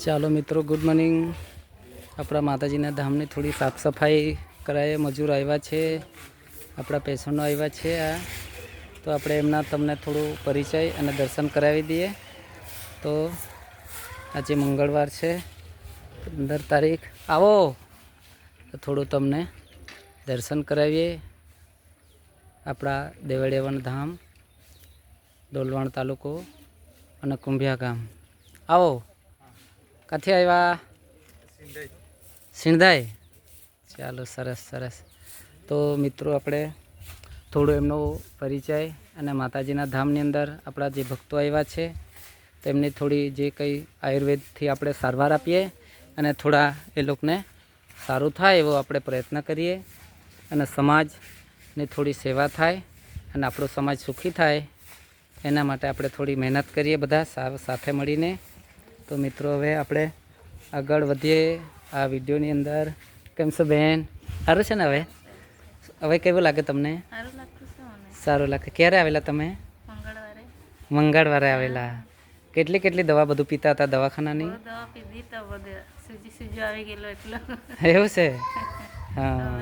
ચાલો મિત્રો good morning આપણા માતાજીના ધામની થોડી સાફ સફાઈ કરાય. મજૂર આવ્યા છે, આપણા પેશન્ટો આવ્યા છે આ. તો આપણે એમના તમને થોડું પરિચય અને દર્શન કરાવી દઈએ. તો આજે મંગળવાર છે, પંદર તારીખ. આવો! તો થોડું તમને દર્શન કરાવીએ. આપણા દેવળેવન ધામ ડોલવણ તાલુકો અને કુંભિયા ગામ. આવો! ક્યાંથી આવ્યા? સિંધાઈ. ચાલો સરસ સરસ. તો મિત્રો આપણે થોડો એમનો પરિચય અને માતાજીના ધામની અંદર આપણા જે ભક્તો આવ્યા છે તેમની થોડી જે કંઈ આયુર્વેદથી આપણે સારવાર આપીએ અને થોડા એ લોકોને સારું થાય એવો આપણે પ્રયત્ન કરીએ અને સમાજની થોડી સેવા થાય અને આપણો સમાજ સુખી થાય એના માટે આપણે થોડી મહેનત કરીએ બધા સાથે મળીને. તો મિત્રો હવે આપણે આગળ વધીએ આ વિડીયોની અંદર. કેમ છો બેન? સારું છે ને હવે? હવે કેવું લાગે તમને? સારું લાગે. ક્યારે આવેલા તમે? મંગળવારે. મંગળવારે આવેલા. કેટલી કેટલી દવા બધું પીતા હતા દવાખાનાની? એવું છે? હા.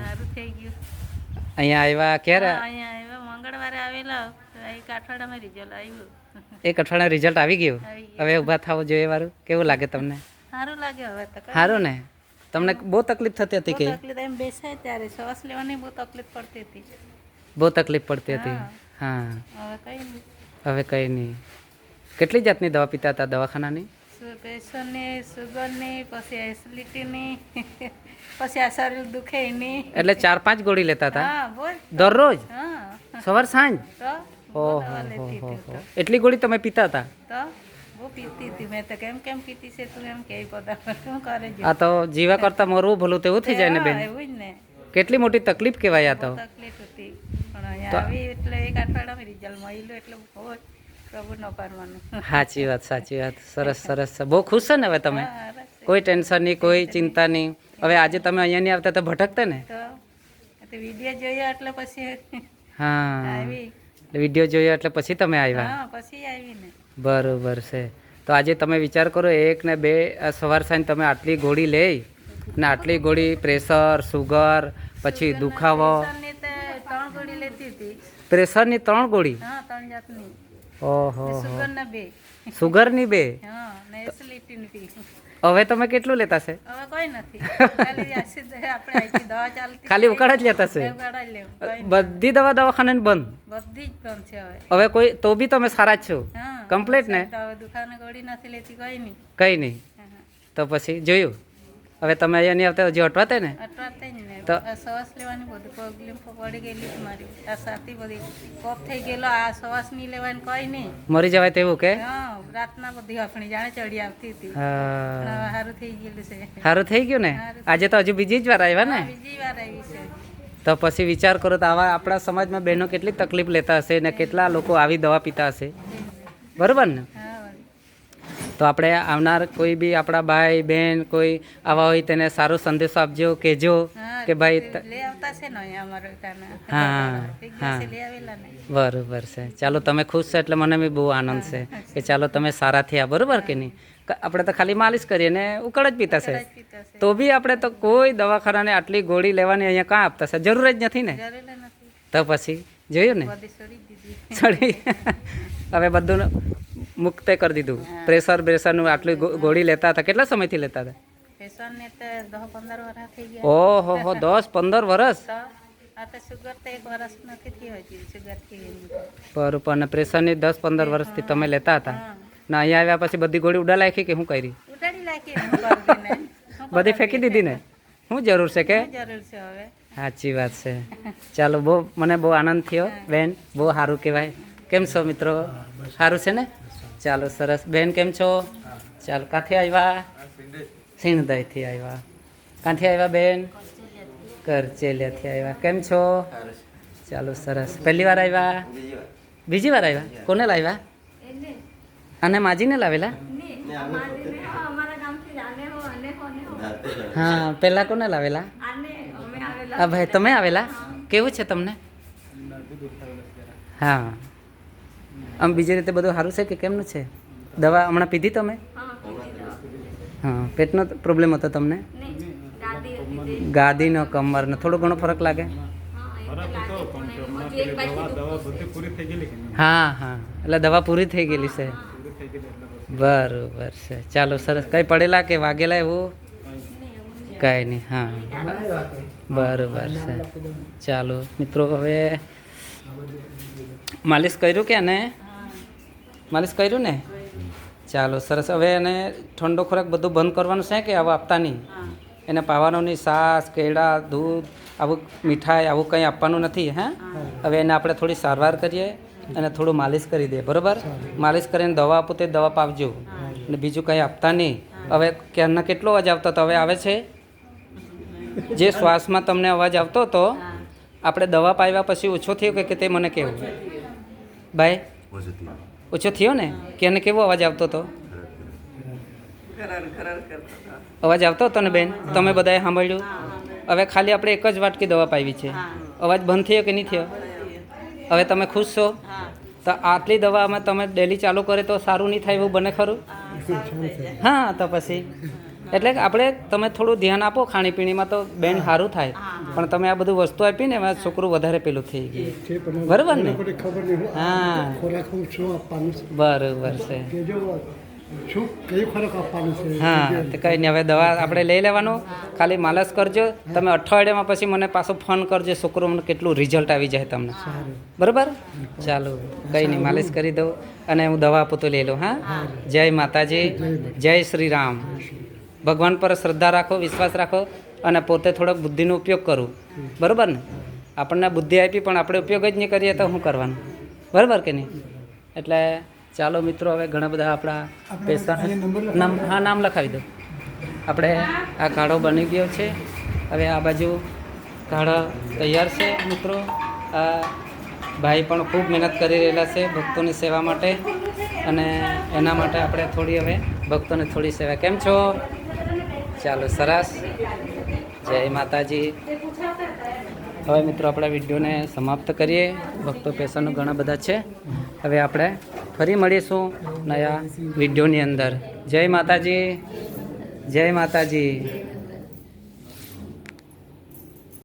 અહીંયા આવ્યા ક્યારે? અહીંયા આવ્યા. મંગળવારે આવેલા. અઠવાડિયામાં રિઝલ્ટ આવ્યું. એક અઠવાડિયા રિઝલ્ટ આવી ગયું. હવે ઊભા થવું જોઈએ વારું કેવું લાગે તમને? સારું લાગે હવે તો સારું ને? તમને બહુ તકલીફ થતી હતી કે? તકલીફ એમ બેસાય ત્યારે શ્વાસ લેવાની બહુ તકલીફ પડતી હતી. બહુ તકલીફ પડતી હતી. હા. હવે કઈ નહીં. હવે કઈ નહીં. કેટલી જાતની દવા પીતા હતા દવાખાનાની? પ્રેશરની સુગરની પછી એસિડિટીની પછી આ શરીર દુખે એની. એટલે ચાર પાંચ ગોળી લેતા હતા? દરરોજ? સવાર સાંજ? એટલી ગોળી તમે પીતા હતા? બહુ પીતી હતી. મેં કેમ કેમ પીતી છે તું એમ કે બધા શું કરે છે? આ તો જીવા કરતા મરવું ભલું તેવું થઈ જાય ને બેન? કેટલી મોટી તકલીફ કહેવાય આ તો. સાચી વાત સાચી વાત. સરસ સરસ. બહુ ખુશ છે ને હવે તમે. કોઈ ટેન્શન નહીં કોઈ ચિંતા નહીં હવે આજે તમે અહીંયા નહીં આવતા તો ભટકતા ને? વીડિયો જોયા એટલે પછી હા. આવી. વીડિયો જોયો એટલે પછી તમે આવ્યા? પછી આવીને. બરોબર છે. તો આજે તમે વિચાર કરો એક ને બે સવાર સાંજ તમે આટલી ગોળી લઈ ને આટલી ગોળી પ્રેશર સુગર પછી દુખાવો. પ્રેશરની ત્રણ ગોળી ઓહો સુગરના બે. હવે તમે કેટલું લેતા છે? હવે કોઈ નથી. ખાલી ઉકાળા જ લેતા છે? બધી દવા દવાખાને બંધ? બધી જ બંધ છે હવે. હવે કોઈ તો બી તમે સારા જ છો? કમ્પ્લેટ ને? દુકાને ગોળી નથી લેતી કઈ નહીં. કંઈ નહીં. તો પછી જોયું. હવે તમે અહીંયા નહીં આવતા હજી અટવાતે ને? તો- આ શ્વાસ લેવાની બધું પ્રોબ્લેમ પડી ગયેલી મારી. આ સાથી બધી કોપ થઈ ગયેલો આ શ્વાસ નહીં લેવાની કોઈ નહીં. મરી જવાય તેવું કે? હા રાતના બધી હફણી જાણે ચડી આવતી હતી. હા. સારું થઈ ગયેલું છે. સારું થઈ ગયું ને? આજે તો હજુ બીજી જ વાર આવ્યા ને? બીજી વાર આવી છે. તો પછી વિચાર કરો તો આવા આપણા સમાજમાં બહેનો કેટલી તકલીફ લેતા હશે ને કેટલા લોકો આવી દવા પીતા હશે? બરોબર ને. તો આપણે આવનાર કોઈ બી આપણા ભાઈ બહેન કોઈ આવા હોય તેને સારો સંદેશો આપજો કહેજો કે ભાઈ હા, હા. બરોબર છે. ચાલો તમે ખુશ છો એટલે મને બી બહુ આનંદ છે કે ચાલો તમે સારા થયા બરોબર કે નહીં? આપણે તો ખાલી માલિશ કરીએ ને ઉકળ જ પીતા છે. તો બી આપણે તો કોઈ દવાખાનાને આટલી ગોળી લેવાની અહીંયા કાં આપતા છે? જરૂર જ નથી ને? તો પછી જોયું ને? હવે બધું મુક્ત કરી દીધું. પ્રેશર બ્રેશરનું આટલી ગોળી લેતા હતા. કેટલા સમયથી લેતા હતા? ઓહો હો દસ પંદર વર્ષ તો આ તો સુગર તો એક વર્ષ નથી થઈ હજી સુગર થઈ ગઈ બરોબર અને પ્રેશરની દસ પંદર વર્ષથી તમે લેતા હતા. ને અહીંયા આવ્યા પછી બધી ગોળી ઉડા લાખી કે શું કરી? હું કરી બધી ફેંકી દીધી ને? શું જરૂર છે કે? જરૂર છે હવે? સાચી વાત છે. ચાલો બહુ મને બહુ આનંદ થયો બેન. બહુ સારું કહેવાય. કેમ છો મિત્રો? સારું છે ને? ચાલો સરસ. બેન કેમ છો? ચાલો ક્યાંથી આવ્યા સિંહદાઈથી આવ્યા ક્યાંથી આવ્યા બેન? કરચેલિયાથી આવ્યા કેમ છો? ચાલો સરસ. પહેલી વાર આવ્યા બીજી વાર. આવ્યા કોને લાવ્યા અને માજીને લાવેલા? હા પહેલા કોને લાવેલા? હા ભાઈ તમે આવેલા? કેવું છે તમને? હા. આમ બીજી રીતે બધું સારું છે કે કેમનું છે? દવા હમણાં પીધી તમે? હા, પેટનો પ્રોબ્લેમ હતો તમને? ગાદીનો કમરનો. થોડો ઘણો ફરક લાગે? હા હા. એટલે દવા પૂરી થઈ ગયેલી છે. બરોબર છે. ચાલો, સરસ. કઈ પડેલા કે વાગેલા એવું? કાંઈ નહીં, હા. બરોબર છે. ચાલો, મિત્રો, હવે માલિશ કર્યું કે ને માલિશ કર્યું ને? ચાલો સરસ. હવે એને ઠંડો ખોરાક બધું બંધ કરવાનું છે કે હવે આપતા નહીં એને પાવાનું નહીં સાસ કેળા દૂધ આવું મીઠાઈ આવું કંઈ આપવાનું નથી હે? હવે એને આપણે થોડી સારવાર કરીએ અને થોડું માલિશ કરી દઈએ બરાબર? માલિશ કરીને દવા આપો તે દવા પાવજો. અને બીજું કંઈ આપતા નહીં. હવે ક્યારના કેટલો અવાજ આવતો હતો? હવે આવે છે? જે શ્વાસમાં તમને અવાજ આવતો હતો આપણે દવા પાવ્યા પછી ઓછો થયો કે કે તે મને કેવું? ભાઈ? ઓછો થયો ને? કે એને કેવો અવાજ આવતો હતો? અવાજ આવતો હતો ને બેન? તમે બધાએ સાંભળ્યું? હવે ખાલી આપણે એક જ વાટકી દવા પાવી છે. અવાજ બંધ થયો કે નહીં થયો? હવે તમે ખુશ છો? તો આટલી દવા અમે તમે ડેલી ચાલુ કરે તો સારું નહીં થાય એવું બને ખરું? હા તો પછી. એટલે આપણે તમે થોડું ધ્યાન આપો ખાણીપીણીમાં તો બેન સારું થાય. પણ તમે આ બધું વસ્તુ આપી ને એમાં છોકરું વધારે પેલું થઈ ગયું. બરોબર ને? હા. બરોબર છે. કે જો શું કઈ ખોરાક આપવાનું છે? હા તો કંઈ નહીં હવે દવા આપણે લઈ લેવાનું. ખાલી માલસ કરજો. તમે અઠવાડિયામાં પછી મને પાછો ફોન કરજો છોકરો મને કેટલું રિઝલ્ટ આવી જાય તમને. બરાબર? ચાલો કંઈ નહીં માલિશ કરી દઉં અને હું દવા આપું તો લઈ લઉં હા? જય માતાજી જય શ્રી રામ. ભગવાન પર શ્રદ્ધા રાખો વિશ્વાસ રાખો અને પોતે થોડોક બુદ્ધિનો ઉપયોગ કરું. બરાબર ને? આપણને બુદ્ધિ આપી પણ આપણે ઉપયોગ જ નહીં કરીએ તો શું કરવાનું? બરાબર કે નહીં? એટલે ચાલો મિત્રો હવે ઘણા બધા આપણા પેશન્ટ નામ હા નામ લખાવી દો. આપણે આ કાઢો બની ગયો છે. હવે આ બાજુ કાઢો તૈયાર છે મિત્રો. આ ભાઈ પણ ખૂબ મહેનત કરી રહેલા છે ભક્તોની સેવા માટે. અને એના માટે આપણે થોડી હવે ભક્તોને થોડી સેવા. કેમ છો? ચાલો, સરસ. જય માતાજી. હવે મિત્રો, આપણા વિડીયોને સમાપ્ત કરીએ. ભક્તો પેશન્ટો ઘણા બધા છે. હવે આપણે ફરી મળીશું નયા વિડીયોની અંદર. જય માતાજી. જય માતાજી.